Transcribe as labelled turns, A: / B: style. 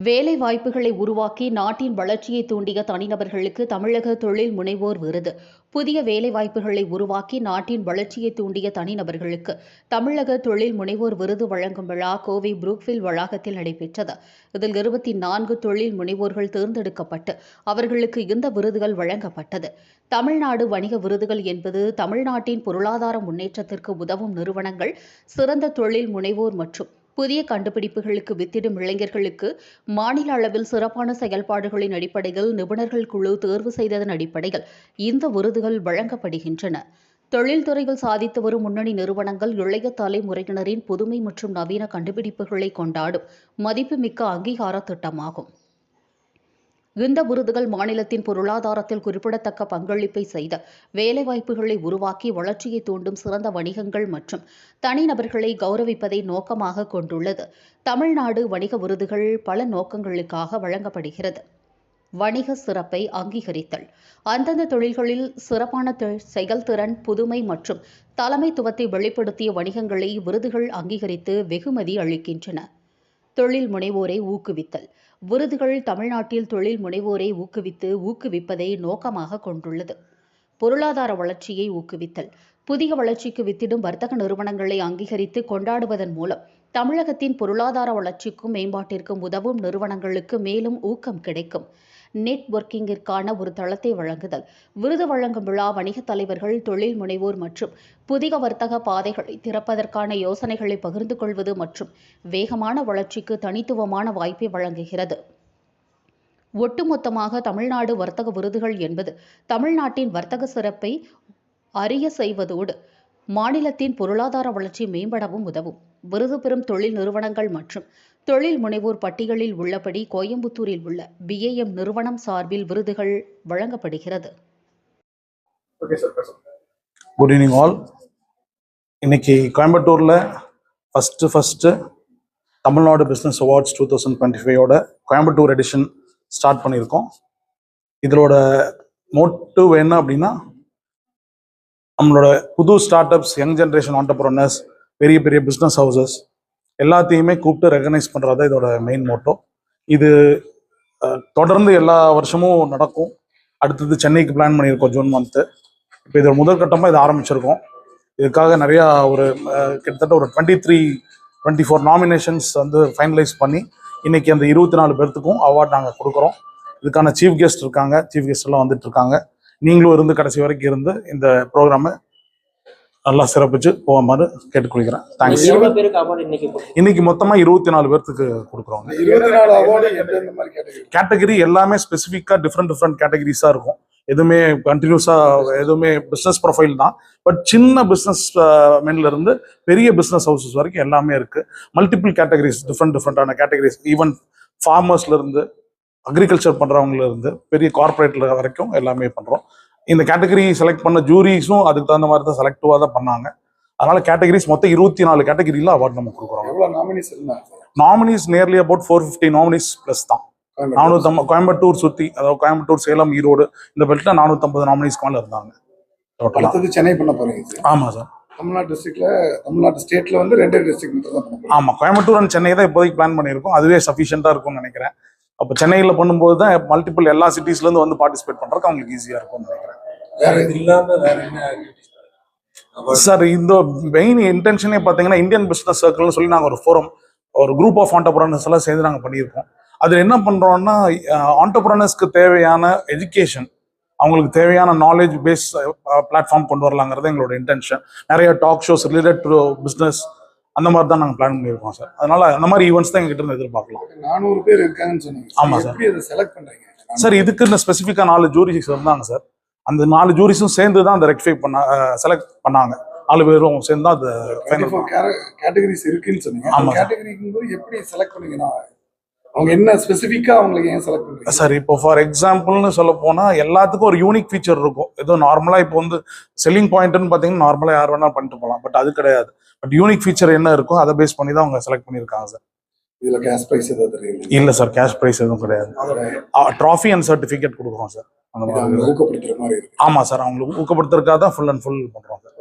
A: வேலை வாய்ப்புகளை உருவாக்கி நாட்டின் வளர்ச்சியை தூண்டிய தனிநபர்களுக்கு தமிழக தொழில் முனைவோர் விருது. புதிய வேலை வாய்ப்புகளை உருவாக்கி நாட்டின் வளர்ச்சியை தூண்டிய தனிநபர்களுக்கு தமிழக தொழில் முனைவோர் விருது வழங்கும் விழா கோவை புரூக்ஃபில் வளாகத்தில் நடைபெற்றது. இதில் இருபத்தி நான்கு தொழில் முனைவோர்கள் தேர்ந்தெடுக்கப்பட்டு அவர்களுக்கு இந்த விருதுகள் வழங்கப்பட்டது. தமிழ்நாடு வணிக விருதுகள் என்பது தமிழ்நாட்டின் பொருளாதார முன்னேற்றத்திற்கு உதவும் நிறுவனங்கள் சிறந்த தொழில் முனைவோர் மற்றும் புதிய கண்டுபிடிப்புகளுக்கு வித்திடும் இளைஞர்களுக்கு மாநில அளவில் சிறப்பான செயல்பாடுகளின் அடிப்படையில் நிபுணர்கள் குழு தேர்வு செய்ததன் அடிப்படையில் இந்த விருதுகள் வழங்கப்படுகின்றன. தொழில்துறையில் சாதித்து வரும் முன்னணி நிறுவனங்கள் இளைய தலைமுறையினரின் புதுமை மற்றும் நவீன கண்டுபிடிப்புகளை கொண்டாடும் மதிப்புமிக்க அங்கீகார திட்டமாகும். இந்த விருதுகள் மாநிலத்தின் பொருளாதாரத்தில் குறிப்பிடத்தக்க பங்களிப்பை செய்த வேலைவாய்ப்புகளை உருவாக்கி வளர்ச்சியை தூண்டும் சிறந்த வணிகங்கள் மற்றும் தனிநபர்களை கௌரவிப்பதை நோக்கமாக கொண்டுள்ளது. தமிழ்நாடு வணிக விருதுகள் பல நோக்கங்களுக்காக வழங்கப்படுகிறது. வணிக சிறப்பை அங்கீகரித்தல். அந்தந்த தொழில்களில் சிறப்பான செயல்திறன் புதுமை மற்றும் தலைமைத்துவத்தை வெளிப்படுத்திய வணிகங்களை விருதுகள் அங்கீகரித்து வெகுமதி அளிக்கின்றன. தொழில் முனைவோரை ஊக்குவித்தல். விருதுகள் தமிழ்நாட்டில் தொழில் முனைவோரை ஊக்குவித்து ஊக்குவிப்பதை நோக்கமாக கொண்டுள்ளது. பொருளாதார வளர்ச்சியை ஊக்குவித்தல். புதிய வளர்ச்சிக்கு வித்திடும் வர்த்தக நிறுவனங்களை அங்கீகரித்து கொண்டாடுவதன் மூலம் தமிழகத்தின் பொருளாதார வளர்ச்சிக்கும் மேம்பாட்டிற்கும் உதவும் நிறுவனங்களுக்கு மேலும் ஊக்கம் கிடைக்கும். நெட்வொர்க்கிங்கிற்கான ஒரு தளத்தை வழங்குதல். விருது வழங்கும் விழா வணிகத் தலைவர்கள் தொழில் முனைவோர் மற்றும் புதிய வர்த்தக பாதைகளை திறப்பதற்கான யோசனைகளை பகிர்ந்து கொள்வது மற்றும் வேகமான வளர்ச்சிக்கு தனித்துவமான வாய்ப்பை வழங்குகிறது. ஒட்டுமொத்தமாக தமிழ்நாடு வர்த்தக விருதுகள் என்பது தமிழ்நாட்டின் வர்த்தக சிறப்பை அறிய செய்வதோடு மாநிலத்தின் பொருளாதார வளர்ச்சி மேம்படவும் உதவும். விருது பெறும் தொழில் நிறுவனங்கள் மற்றும் தொழில் முனைவோர் பட்டியலில் உள்ளபடி கோயம்புத்தூரில் உள்ள பிஏஎம் நிறுவனம் சார்பில் விருதுகள் வழங்கப்படுகிறது.
B: ஓகே சார் பேசுங்க
C: குட் ஈவினிங் ஆல் இன்னைக்கு கோயம்புத்தூரில் first first Tamil Nadu business awards two thousand twenty ஃபைவோட Coimbatore edition start பண்ணியிருக்கோம். இதோட மோட்டிவ் என்ன அப்படின்னா நம்மளோட புது start ups young generation entrepreneurs பெரிய பெரிய பிஸ்னஸ் ஹவுசஸ் எல்லாத்தையுமே கூப்பிட்டு ரெகனைஸ் பண்ணுறது தான் இதோட மெயின் மோட்டோ இது தொடர்ந்து எல்லா வருஷமும் நடக்கும். அடுத்தது சென்னைக்கு பிளான் பண்ணியிருக்கோம் ஜூன் மந்த்து இப்போ இதோட முதல் கட்டமாக இது ஆரம்பிச்சிருக்கோம். இதுக்காக நிறையா ஒரு கிட்டத்தட்ட ஒரு twenty three twenty four nominations வந்து ஃபைனலைஸ் பண்ணி இன்றைக்கி அந்த இருபத்தி நாலு பேர்த்துக்கும் அவார்ட் நாங்கள் கொடுக்குறோம். இதுக்கான சீஃப் கெஸ்ட் இருக்காங்க. சீஃப் கெஸ்ட்லாம் வந்துட்டு இருக்காங்க. நீங்களும் இருந்து கடைசி வரைக்கும் இருந்து இந்த ப்ரோக்ராமை நல்லா சிறப்பிச்சு போகுமாறு கேட்டுக்கொள்கிறேன். தேங்க்ஸ்
D: இன்னைக்கு
C: மொத்தமாக இருபத்தி நாலு பேர்த்துக்கு கொடுக்குறோம்.
B: கேட்டகரி
C: எல்லாமே ஸ்பெசிஃபிக்காக டிஃப்ரெண்ட் டிஃப்ரெண்ட் கேட்டகரிஸாக இருக்கும். எதுவுமே கண்டினியூஸாக எதுவுமே பிஸ்னஸ் ப்ரொஃபைல் தான். பட் சின்ன பிஸ்னஸ் மென்ல இருந்து பெரிய பிஸ்னஸ் ஹவுசஸ் வரைக்கும் எல்லாமே இருக்கு. மல்டிபிள் கேட்டகரிஸ் டிஃப்ரெண்ட் டிஃப்ரெண்டான கேட்டகரிஸ் ஈவன் ஃபார்மர்ஸ்ல இருந்து அக்ரிகல்ச்சர் பண்றவங்கல இருந்து பெரிய கார்ப்பரேட்ல வரைக்கும் எல்லாமே பண்றோம். இந்த கேட்டகரி செலக்ட் பண்ண ஜூரிஸும் அதுக்கு தகுந்த மாதிரி தான் செலக்டிவாக தான் பண்ணாங்க. அதனால கேட்டகரிஸ் மொத்தம் இருபத்தி நாலு கேட்டகரியில் அவார்ட் நம்ம கொடுக்குறோம்.
B: Nominees
C: nominees nearly about four fifty nominees plus தான். நானூத்தம்பது கோயம்புத்தூர் சுத்தி அதாவது கோயம்புத்தூர் சேலம் ஈரோடு இந்த பெல்ட்ல நானூத்தம்பது நாமினிஸ்க்கு மேல இருந்தாங்க. டோட்டலா
B: அடுத்தது சென்னை பண்ண போறீங்க சார்
C: ஆமா சார்
B: தமிழ்நாடு டிஸ்ட்ரிக்ட்ல தமிழ்நாடு ஸ்டேட்ல வந்து ரெண்டு டிஸ்ட்ரிக்ட் மட்டும் தான் பண்ண போறீங்க.
C: ஆமா கோயம்புத்தூர் அண்ட் சென்னை தான் இப்போதைக்கு பிளான் பண்ணியிருக்கோம். அதுவே சஃபிஷியண்டா இருக்கும்னு நினைக்கிறேன். அப்போ சென்னையில பண்ணும்போது தான் மல்டிபிள் எல்லா சிட்டிஸ்ல இருந்து வந்து பார்ட்டிசிபேட் பண்றதுக்கு அவங்களுக்கு ஈஸியா இருக்கும்னு நினைக்கிறேன்.
B: வேற
C: சார் இந்த மெயின் இன்டென்ஷனே பார்த்தீங்கன்னா இந்தியன் பிசினஸ் சர்க்கிள்னு சொல்லி நாங்கள் ஒரு ஃபோரம் ஒரு குரூப் ஆஃப் ஆண்டர்பிரனர்ஸ் எல்லாம் சேர்ந்து நாங்கள் பண்ணியிருக்கோம். அதில் என்ன பண்ணுறோம்னா ஆண்டர்பிரனர்ஸ்க்கு தேவையான எஜுகேஷன் அவங்களுக்கு தேவையான நாலேஜ் பேஸ் பிளாட்ஃபார்ம் கொண்டு வரலாங்கிறது எங்களோட இன்டென்ஷன் நிறைய talk shows related to business அந்த மாதிரி தான் நாங்கள் பிளான் பண்ணியிருக்கோம் சார் அதனால அந்த மாதிரி ஈவெண்ட்ஸ் தான் எங்ககிட்ட இருந்து எதிர்பார்க்கலாம்.
B: நானூறு பேர் இருக்காங்கன்னு சொன்னீங்க
C: ஆமா சார்.
B: செலக்ட் பண்றீங்க?
C: சார் இதுக்கு இந்த ஸ்பெசிஃபிக்காக நாலு ஜூரிஸ் இருந்தாங்க சார் அந்த நாலு ஜூரிஸும் சேர்ந்து தான் அந்த ரெக்டிஃபை பண்ண செலக்ட் பண்ணாங்க. நாலு பேரும் சேர்ந்து தான் அது
B: கேட்டகரிஸ் இருக்குன்னு சொன்னீங்க.
C: ஆமா சார்.
B: கேட்டகரிக்கும் போது எப்படி செலக்ட் பண்ணீங்கன்னா அவங்க என்ன ஸ்பெசிஃபிக்கா அவங்களுக்கு ஏன் செலக்ட் பண்றீங்க?
C: சார் இப்போ ஃபார் எக்ஸாம்பிள்னு சொல்ல போனா எல்லாத்துக்கும் ஒரு யூனிக் ஃபீச்சர் இருக்கும். ஏதோ நார்மலா இப்போ வந்து செல்லிங் பாயிண்ட்னு பார்த்தீங்கன்னா நார்மலா யார் வேணாலும் பண்ணிட்டு போகலாம் பட் அது கிடையாது. பட் யூனிக் ஃபீச்சர் என்ன இருக்கோ அதை பேஸ் பண்ணி தான் அவங்க செலக்ட் பண்ணியிருக்காங்க சார்
B: இதுல கேஷ் பிரைஸ் ஏதாவது தெரியுது
C: இல்ல சார் கேஷ் ப்ரைஸ் எதுவும் கிடையாது. ட்ராஃபி அண்ட் சர்டிஃபிகேட் கொடுக்குறோம் சார் அந்த மாதிரி.
B: அவங்க ஊக்கப்படுத்துற மாதிரி இருக்கு.
C: ஆமா சார் அவங்களுக்கு ஊக்கப்படுத்துறதுக்காக தான் ஃபுல் அண்ட் ஃபுல் பண்றோம் சார்